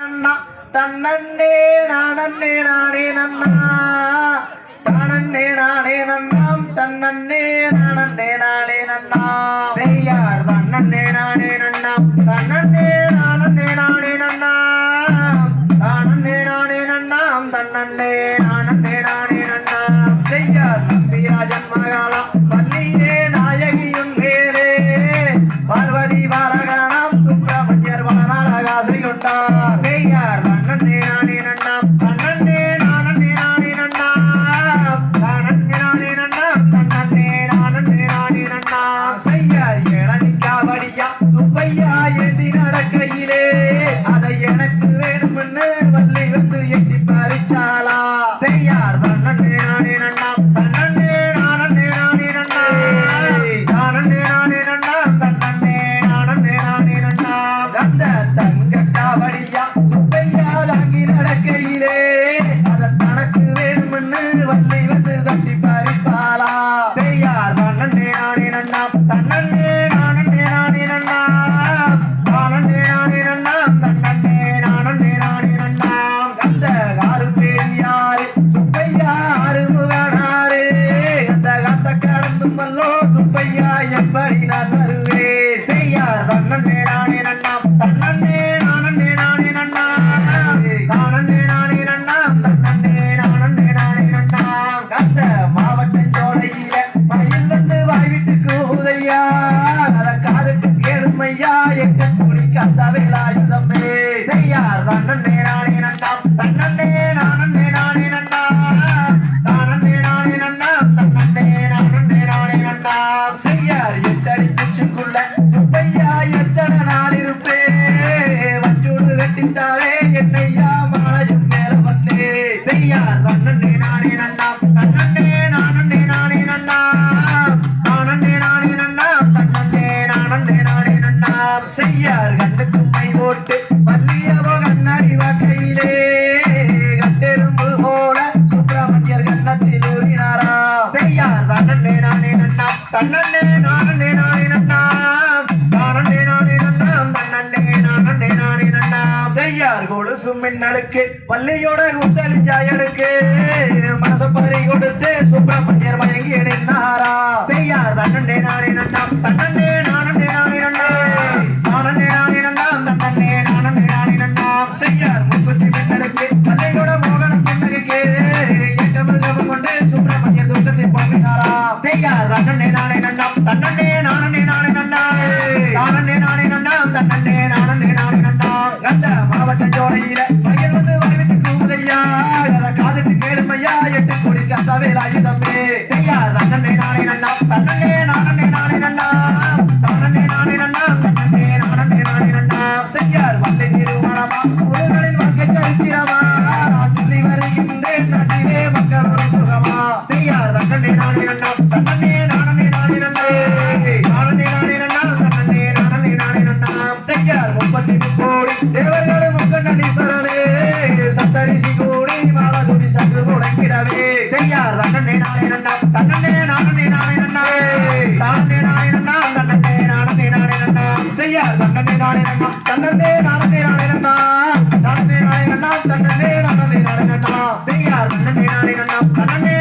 அண்ணா தன்னன்னே நானன்னே நானே நன்னா. தானன்னே நானே நன்னாம் தன்னன்னே நானன்னே நானே நன்னா செய்யார் தன்னே நானே நன்னாம் தன்னே வளராகாசை கொண்டார் செய்யார் தன்னே தன்னே நானே நன்னா தன்னே நானே நானே நன்னா தானே நானே நன்னா தன்னே நானே நானே நன்னா செய்யார் எட்டடி குச்சிக்குள்ள சுப்பையா எத்தனை நாள் இருப்பே? வச்சூடு கட்டித்தார் தன்னே நானே நானே நன்னா. தானே நானே நன்னா. தன்னே நானே நானே நன்னா. செய்யார் கொலுசு மின்னலுக்கு பள்ளியோட குத்தலிஞ்சாயனுக்கு மனசு பறி கொடுத்து சுப்பிரமணியர் மயங்கி நின்னாரா செய்யார் தன்னே நானே நன்னா. தன்னே நானே நானே நன்னா அந்த மாவட்ட ஜோலையில மயில் வந்து வரவிட்டு கூதையா அதை காதுட்டு கேளுமையா எட்டு கோடி கந்த வேலாயுதமே செய்யார் தன்னே நானே நன்னா தன்னே நானே நானே நன்னா தானே நானே நன்னா தன்னே நானே நானே செய்யார் வல்லை திருமணமா வாழ்க்கை சரித்திரமா. செக்கார் முப்பத்தி கோடி. தேவர்களும் முக்கண்ணீஸ்வரனே சத்தரிசி கோடி மாலதுரி சங்கு முடங்கிடவே. செய்யார் தன்னே நானே நன்னா தன்னே நானே நானே நன்னா தானே நானே நன்னா தன்னே நானே நானே நன்னா செய்யார் தன்னே நானே நன்னா தன்னே நானே நானே நன்னா தானே நானே நன்னா தன்னே நானே நானே நன்னா செய்யார் தன்னே நானே நன்னா தன்னே